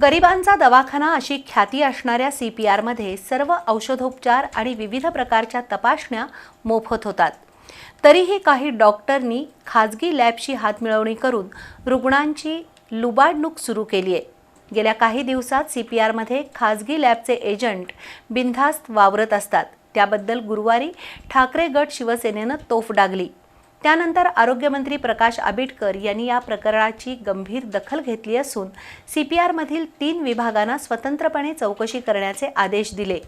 गरिबांचा दवाखाना अशी ख्याती असणाऱ्या सी पी आरमध्ये सर्व औषधोपचार आणि विविध प्रकारच्या तपासण्या मोफत होतात. तरीही काही डॉक्टरनी खाजगी लॅबशी हातमिळवणी करून रुग्णांची लुबाडणूक सुरू केली आहे गेल्या काही दिवसात सी पी आरमध्ये खाजगी लॅबचे एजंट बिनधास्त वावरत असतात. त्याबद्दल गुरुवारी ठाकरे गट शिवसेनेनं तोफ डागली. त्यानंतर आरोग्यमंत्री प्रकाश आबिटकर यांनी या प्रकरणाची गंभीर दखल घेतली असून सी पी आरमधील तीन विभागांना स्वतंत्रपणे चौकशी करण्याचे आदेश दिले.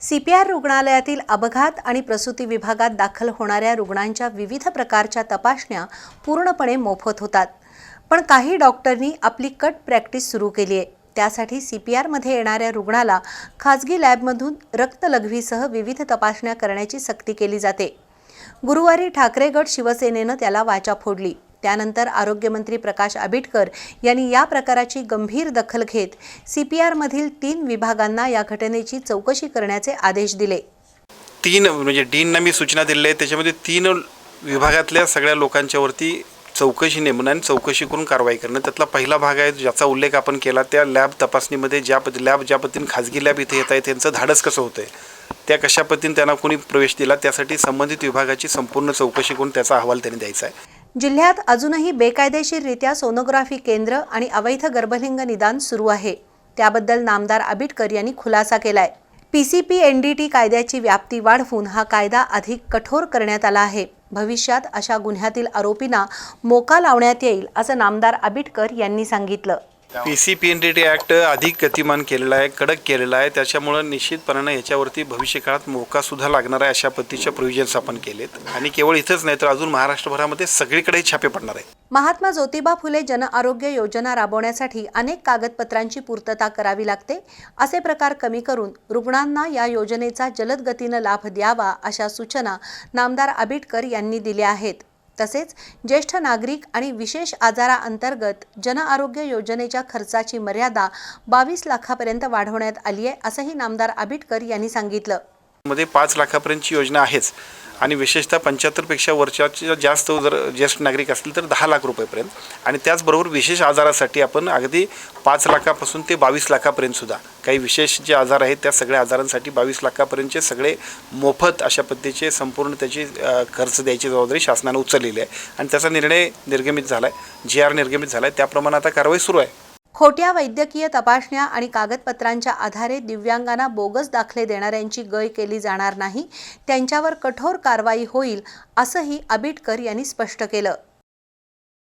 सी पी आर रुग्णालयातील अपघात आणि प्रसूती विभागात दाखल होणाऱ्या रुग्णांच्या विविध प्रकारच्या तपासण्या पूर्णपणे मोफत होतात. पण काही डॉक्टरनी आपली कट प्रॅक्टिस सुरू केली आहे. त्यासाठी सी पी आरमध्ये येणाऱ्या रुग्णाला खाजगी लॅबमधून रक्तलघवीसह विविध तपासण्या करण्याची सक्ती केली जाते. गुरुवारी ठाकरे गट शिवसेनेनं त्याला वाचा फोडली. त्यानंतर आरोग्यमंत्री प्रकाश आबिटकर यांनी या प्रकाराची गंभीर दखल घेत सी पी आरमधील तीन विभागांना या घटनेची चौकशी करण्याचे आदेश दिले. तीन म्हणजे डीनना मी सूचना दिलेल्या आहेत. त्याच्यामध्ये तीन विभागातल्या सगळ्या लोकांच्यावरती चौकशी नेमणं आणि चौकशी करून कारवाई करणं. त्यातला पहिला भाग आहे ज्याचा उल्लेख आपण केला त्या लॅब तपासणीमध्ये ज्या पद्ध लॅब ज्या पद्धतीने खाजगी लॅब इथे येत आहे त्यांचं धाडस कसं होतं आहे त्या कशा पद्धतीने त्यांना कोणी प्रवेश दिला त्यासाठी संबंधित विभागाची संपूर्ण चौकशी करून त्याचा अहवाल त्यांनी द्यायचा आहे. जिल्ह्यात अजूनही बेकायदेशीररित्या सोनोग्राफी केंद्र आणि अवैध गर्भलिंग निदान सुरू आहे. त्याबद्दल नामदार आबिटकर यांनी खुलासा केलाय. डी टी कायद्याची व्याप्ती वाढवून हा कायदा अधिक कठोर करण्यात आला आहे. भविष्यात अशा गुन्ह्यातील आरोपींना मोका लावण्यात येईल असं नामदार आबिटकर यांनी सांगितलं. P C P N D T act अधिक गतिमान केलेला आहे कडक केलेला आहे. त्याच्यामुळं निश्चितपणानं याच्यावरती भविष्यकाळात मोकासुद्धा लागणार आहे अशा पद्धतीच्या प्रोव्हिजन्स आपण केलेत. आणि केवळ इथंच नाही तर अजून महाराष्ट्रभरामध्ये सगळीकडे छापे पडणार आहेत. महात्मा ज्योतिबा फुले जन आरोग्य योजना राबवण्यासाठी अनेक कागदपत्रांची पूर्तता करावी लागते. असे प्रकार कमी करून रुग्णांना या योजनेचा जलद गतीनं लाभ द्यावा अशा सूचना नामदार आबिटकर यांनी दिल्या आहेत. तसेच ज्येष्ठ नागरिक आणि विशेष आजाराअंतर्गत जन आरोग्य योजनेच्या खर्चाची मर्यादा बावीस लाखापर्यंत वाढवण्यात आली आहे असंही नामदार आबिटकर यांनी सांगितलं. मध्ये पाच लाखापर्यंतची योजना आहेच. आणि विशेषतः पंच्याहत्तरपेक्षा वर्षाच्या जास्त जर ज्येष्ठ नागरिक असतील तर दहा लाख रुपयेपर्यंत. आणि त्याचबरोबर विशेष आजारासाठी आपण अगदी पाच लाखापासून ते बावीस लाखापर्यंत सुद्धा. काही विशेष जे आजार आहेत त्या सगळ्या आजारांसाठी बावीस लाखापर्यंतचे सगळे मोफत अशा पद्धतीचे संपूर्ण त्याची खर्च द्यायची जबाबदारी शासनानं उचललेली आहे. आणि त्याचा निर्णय निर्गमित झाला आहे जी आर निर्गमित झाला आहे त्याप्रमाणे आता कारवाई सुरू आहे. खोट्या वैद्यकीय तपासण्या आणि कागदपत्रांच्या आधारे दिव्यांगांना बोगस दाखले देणाऱ्यांची गय केली जाणार नाही त्यांच्यावर कठोर कारवाई होईल असंही आबिटकर यांनी स्पष्ट केलं.